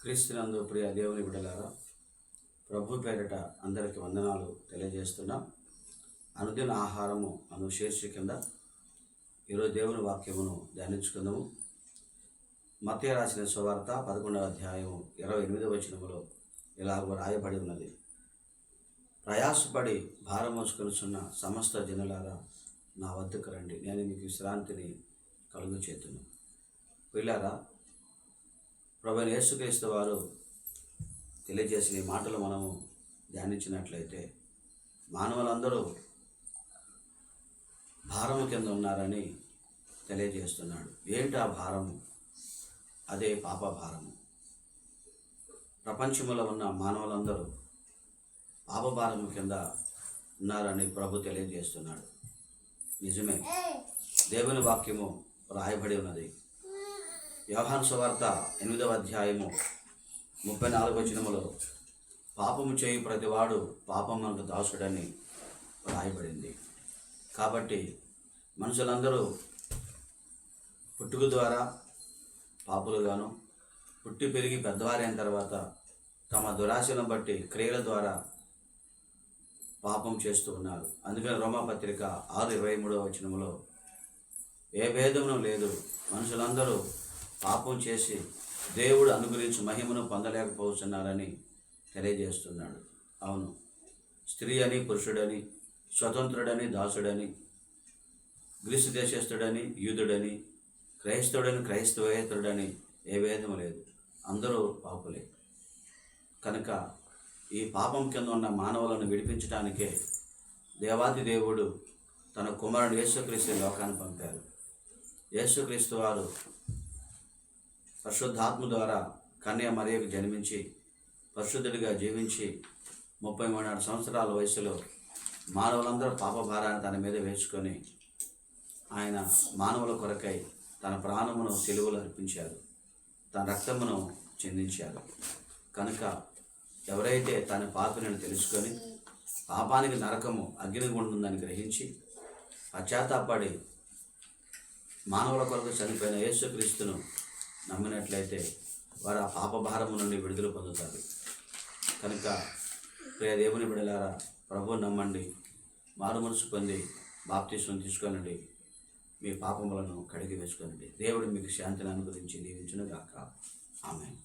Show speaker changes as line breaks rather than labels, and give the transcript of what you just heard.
క్రీస్తునందు ప్రియ దేవుని బిడ్డలారా ప్రభు పేరిట అందరికి వందనాలు తెలియజేస్తున్నాం. అనుదిన ఆహారము అను శీర్షిక కింద ఈరోజు దేవుని వాక్యమును ధ్యానించుకుందాము. మత్య రాసిన సువార్త పదకొండవ అధ్యాయం ఇరవై ఎనిమిదవ వచనములో ఇలాగ రాయబడి ఉన్నది. ప్రయాసపడి భారం మోసుకొనిచున్న సమస్త జనులారా నా వద్దకు రండి. నేను మీకు విశ్రాంతిని కలుగు చేతును పిల్లారా ప్రభు యేసుక్రీస్తు వారు తెలియజేసిన ఈ మాటలు మనము ధ్యానించినట్లయితే మానవులందరూ భారము కింద ఉన్నారని తెలియజేస్తున్నాడు. ఏంటి ఆ భారము? అదే పాప భారము. ప్రపంచంలో ఉన్న మానవులందరూ పాప భారము కింద ఉన్నారని ప్రభు తెలియజేస్తున్నాడు. నిజమే. దేవుని వాక్యము రాయబడి ఉన్నది. వ్యవహాన్ సువార్త ఎనిమిదవ అధ్యాయము ముప్పై నాలుగు వచనములో పాపము చేయి ప్రతివాడు పాపమునకు దాసుడని రాయబడింది కాబట్టి మనుషులందరూ పుట్టుక ద్వారా పాపులుగాను పుట్టి పెరిగి పెద్దవారైన తర్వాత తమ దురాశలను బట్టి క్రియల ద్వారా పాపం చేస్తూ ఉన్నారు. అందుకని రోమాపత్రిక ఆరు ఇరవై మూడవ వచనములో ఏ భేదమును లేదు మనుషులందరూ పాపం చేసి దేవుడు అనుగ్రహించి మహిమను పొందలేకపోతున్నారని తెలియజేస్తున్నాడు. అవును. స్త్రీ అని పురుషుడని స్వతంత్రుడని దాసుడని గ్రీసు దేశస్థుడని యూదుడని క్రైస్తవుడని క్రైస్తవేతరుడని ఏ భేదం లేదు. అందరూ పాపులే. కనుక ఈ పాపం కింద ఉన్న మానవులను విడిపించడానికే దేవాది దేవుడు తన కుమారుడు యేసుక్రీస్తు లోకాన్ని పంపారు. యేసుక్రీస్తు వారు పరిశుద్ధాత్మ ద్వారా కన్య మరియకు జన్మించి పరిశుద్ధుడిగా జీవించి ముప్పై మూడున్నర సంవత్సరాల వయసులో మానవులందరూ పాపభారాన్ని తన మీద వేసుకొని ఆయన మానవుల కొరకై తన ప్రాణమును తెలుగులో అర్పించారు. తన రక్తమును చెందించారు. కనుక ఎవరైతే తన పాపినని తెలుసుకొని పాపానికి నరకము అగ్నిగుండుందని గ్రహించి పశ్చాత్తాపడి మానవుల కొరకు చనిపోయిన యేసుక్రీస్తును నమ్మినట్లయితే వారు ఆ పాప భారము నుండి విడుదల పొందుతారు. కనుక ప్రియ దేవుని బిడలారా ప్రభు నమ్మండి మారు మనసు పొంది బాప్తీసం తీసుకోనండి మీ పాపములను కడిగి వేసుకోనండి. దేవుడు మీకు శాంతిని అనుగ్రహించి దీవించునుగాక. ఆమె